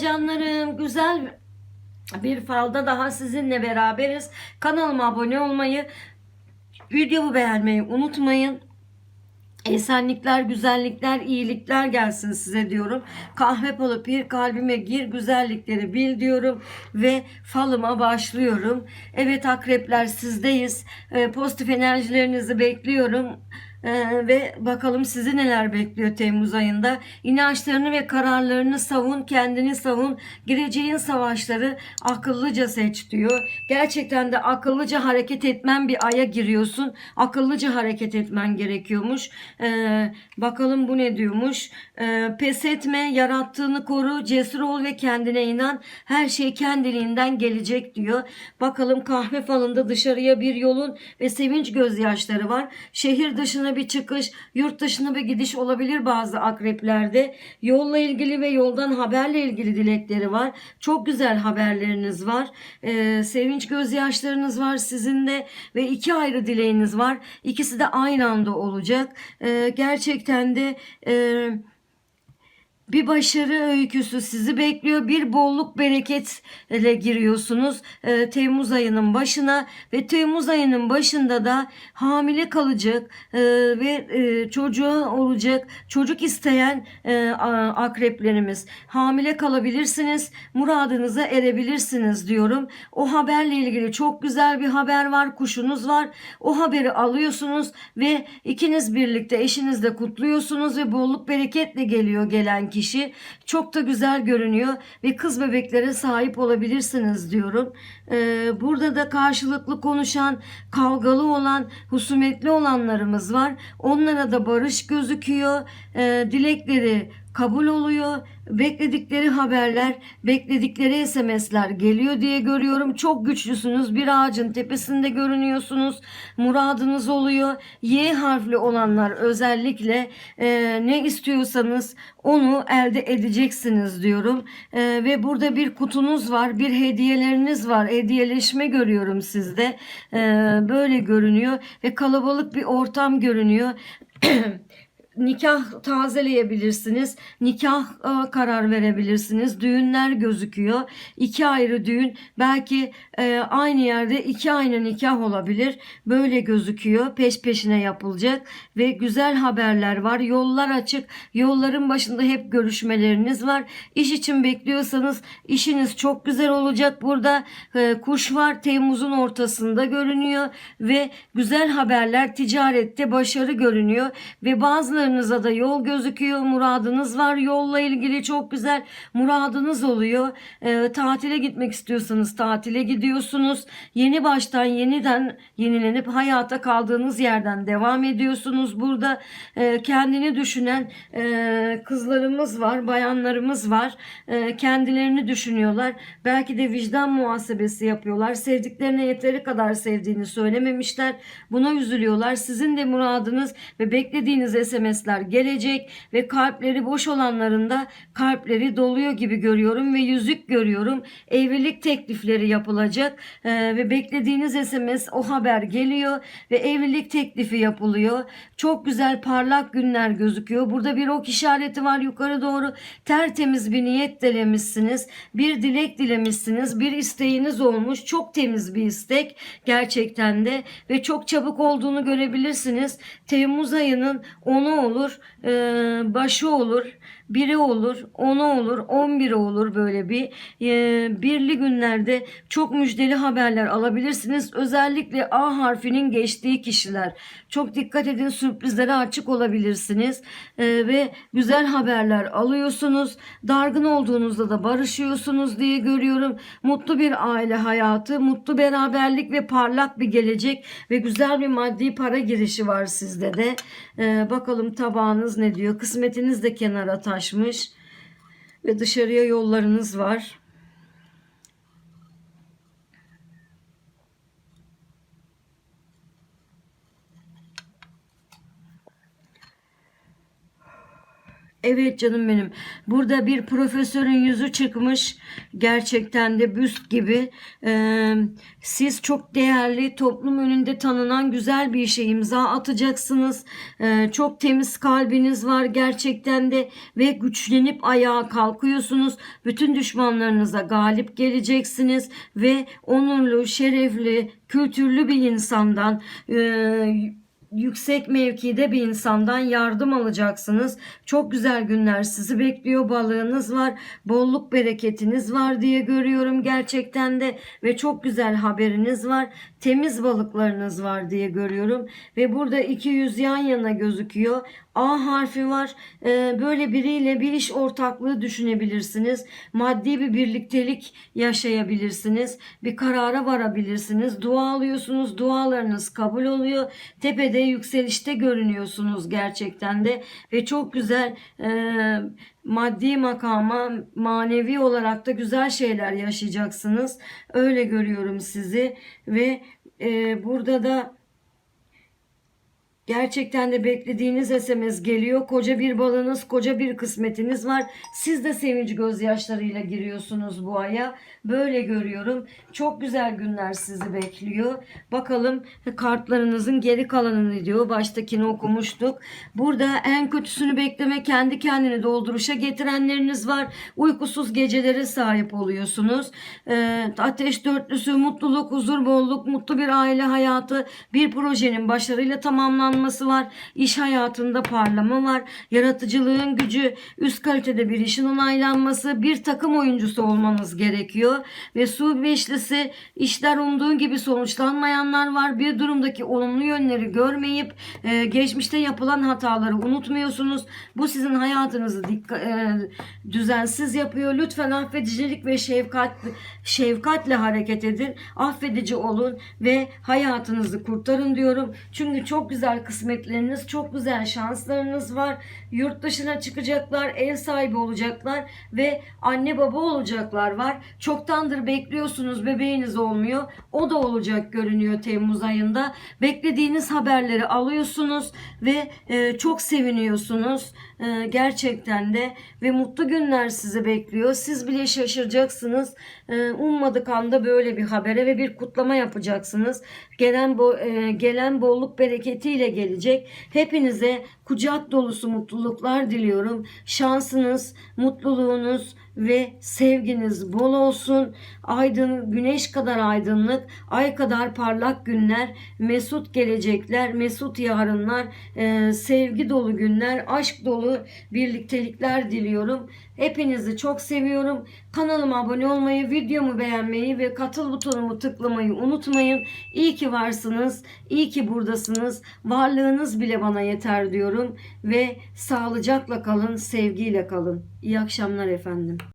canlarım. Güzel bir falda daha sizinle beraberiz. Kanalıma abone olmayı, videomu beğenmeyi unutmayın. Esenlikler, güzellikler, iyilikler gelsin size diyorum. Kahve palı bir kalbime gir, güzellikleri bil diyorum ve falıma başlıyorum. Evet akrepler sizdeyiz. Ee, pozitif enerjilerinizi bekliyorum. Ee, ve bakalım sizi neler bekliyor Temmuz ayında. İnançlarını ve kararlarını savun, kendini savun. Gireceğin savaşları akıllıca seç diyor. Gerçekten de akıllıca hareket etmen bir aya giriyorsun. Akıllıca hareket etmen gerekiyormuş. Ee, bakalım bu ne diyormuş. Ee, pes etme, yarattığını koru, cesur ol ve kendine inan. Her şey kendiliğinden gelecek diyor. Bakalım kahve falında dışarıya bir yolun ve sevinç gözyaşları var. Şehir dışına bir çıkış, yurt dışına bir gidiş olabilir bazı akreplerde. Yolla ilgili ve yoldan haberle ilgili dilekleri var. Çok güzel haberleriniz var. Ee, sevinç gözyaşlarınız var sizin de ve iki ayrı dileğiniz var. İkisi de aynı anda olacak. Ee, gerçekten de e, bir başarı öyküsü sizi bekliyor. Bir bolluk bereketle giriyorsunuz e, Temmuz ayının başına ve Temmuz ayının başında da hamile kalacak e, ve e, çocuğu olacak çocuk isteyen e, akreplerimiz hamile kalabilirsiniz muradınıza erebilirsiniz diyorum. O haberle ilgili çok güzel bir haber var kuşunuz var o haberi alıyorsunuz ve ikiniz birlikte eşinizle kutluyorsunuz ve bolluk bereketle geliyor gelen kişi. Çok da güzel görünüyor ve kız bebeklere sahip olabilirsiniz diyorum. Ee, burada da karşılıklı konuşan, kavgalı olan, husumetli olanlarımız var. Onlara da barış gözüküyor. Ee, dilekleri kabul oluyor. Bekledikleri haberler, bekledikleri SMS'ler geliyor diye görüyorum. Çok güçlüsünüz. Bir ağacın tepesinde görünüyorsunuz. Muradınız oluyor. Y harfli olanlar özellikle e, ne istiyorsanız onu elde edeceksiniz diyorum. E, ve burada bir kutunuz var. Bir hediyeleriniz var. Hediyeleşme görüyorum sizde. E, böyle görünüyor ve kalabalık bir ortam görünüyor. nikah tazeleyebilirsiniz. Nikah e, karar verebilirsiniz. Düğünler gözüküyor. İki ayrı düğün belki e, aynı yerde iki aynı nikah olabilir. Böyle gözüküyor. Peş peşine yapılacak ve güzel haberler var. Yollar açık. Yolların başında hep görüşmeleriniz var. İş için bekliyorsanız işiniz çok güzel olacak. Burada e, kuş var. Temmuz'un ortasında görünüyor ve güzel haberler ticarette başarı görünüyor ve bazılarınıza da yol gözüküyor. Muradınız var. Yolla ilgili çok güzel muradınız oluyor. E, tatile gitmek istiyorsanız tatile gidiyorsunuz. Yeni baştan yeniden yenilenip hayata kaldığınız yerden devam ediyorsunuz. Burada e, kendini düşünen e, kızlarımız var, bayanlarımız var. E, kendilerini düşünüyorlar. Belki de vicdan muhasebesi yapıyorlar. Sevdiklerine yeteri kadar sevdiğini söylememişler. Buna üzülüyorlar. Sizin de muradınız ve beklediğiniz SMS'ler gelecek ve kalpleri boş olanların da kalpleri doluyor gibi görüyorum ve yüzük görüyorum. Evlilik teklifleri yapılacak e, ve beklediğiniz SMS o haber geliyor ve evlilik teklifi yapılıyor. Çok güzel parlak günler gözüküyor. Burada bir ok işareti var yukarı doğru. Tertemiz bir niyet dilemişsiniz. Bir dilek dilemişsiniz. Bir isteğiniz olmuş. Çok temiz bir istek gerçekten de ve çok çabuk olduğunu görebilirsiniz. Temmuz ayının 10'u olur, başı olur, biri olur, onu olur, 11'i olur böyle bir. E, birli günlerde çok müjdeli haberler alabilirsiniz. Özellikle A harfinin geçtiği kişiler. Çok dikkat edin sürprizlere açık olabilirsiniz. E, ve güzel haberler alıyorsunuz. Dargın olduğunuzda da barışıyorsunuz diye görüyorum. Mutlu bir aile hayatı, mutlu beraberlik ve parlak bir gelecek ve güzel bir maddi para girişi var sizde de. E, bakalım tabağınız ne diyor? Kısmetiniz de kenara taşmış ve dışarıya yollarınız var. Evet canım benim. Burada bir profesörün yüzü çıkmış. Gerçekten de büst gibi. Ee, siz çok değerli, toplum önünde tanınan güzel bir işe imza atacaksınız. Ee, çok temiz kalbiniz var gerçekten de ve güçlenip ayağa kalkıyorsunuz. Bütün düşmanlarınıza galip geleceksiniz ve onurlu, şerefli, kültürlü bir insandan e, yüksek mevkide bir insandan yardım alacaksınız. Çok güzel günler sizi bekliyor. Balığınız var, bolluk bereketiniz var diye görüyorum gerçekten de ve çok güzel haberiniz var. Temiz balıklarınız var diye görüyorum ve burada iki yüz yan yana gözüküyor. A harfi var. Ee, böyle biriyle bir iş ortaklığı düşünebilirsiniz. Maddi bir birliktelik yaşayabilirsiniz. Bir karara varabilirsiniz. Dua alıyorsunuz. Dualarınız kabul oluyor. Tepede yükselişte görünüyorsunuz gerçekten de. Ve çok güzel e, maddi makama manevi olarak da güzel şeyler yaşayacaksınız. Öyle görüyorum sizi. Ve e, burada da Gerçekten de beklediğiniz SMS geliyor. Koca bir balınız, koca bir kısmetiniz var. Siz de sevinç gözyaşlarıyla giriyorsunuz bu aya. Böyle görüyorum. Çok güzel günler sizi bekliyor. Bakalım kartlarınızın geri kalanını diyor. Baştakini okumuştuk. Burada en kötüsünü bekleme kendi kendini dolduruşa getirenleriniz var. Uykusuz gecelere sahip oluyorsunuz. Ee, ateş dörtlüsü, mutluluk, huzur, bolluk, mutlu bir aile hayatı, bir projenin başarıyla tamamlanması var. İş hayatında parlama var. Yaratıcılığın gücü, üst kalitede bir işin onaylanması, bir takım oyuncusu olmanız gerekiyor. Ve su beşlisi işler umduğun gibi sonuçlanmayanlar var. Bir durumdaki olumlu yönleri görmeyip e, geçmişte yapılan hataları unutmuyorsunuz. Bu sizin hayatınızı dikka- e, düzensiz yapıyor. Lütfen affedicilik ve şefkat şefkatle hareket edin. Affedici olun ve hayatınızı kurtarın diyorum. Çünkü çok güzel kısmetleriniz, çok güzel şanslarınız var. Yurt dışına çıkacaklar, ev sahibi olacaklar ve anne baba olacaklar var. Çoktandır bekliyorsunuz bebeğiniz olmuyor. O da olacak görünüyor Temmuz ayında. Beklediğiniz haberleri alıyorsunuz ve e, çok seviniyorsunuz. E, gerçekten de ve mutlu günler sizi bekliyor. Siz bile şaşıracaksınız. E, ummadık anda böyle bir habere ve bir kutlama yapacaksınız. Gelen bo e, gelen bolluk bereketiyle gelecek. Hepinize kucak dolusu mutluluklar diliyorum. Şansınız, mutluluğunuz ve sevginiz bol olsun. Aydın, güneş kadar aydınlık, ay kadar parlak günler, mesut gelecekler, mesut yarınlar, e, sevgi dolu günler, aşk dolu birliktelikler diliyorum. Hepinizi çok seviyorum. Kanalıma abone olmayı, videomu beğenmeyi ve katıl butonumu tıklamayı unutmayın. İyi ki varsınız, iyi ki buradasınız. Varlığınız bile bana yeter diyorum ve sağlıcakla kalın, sevgiyle kalın. İyi akşamlar efendim.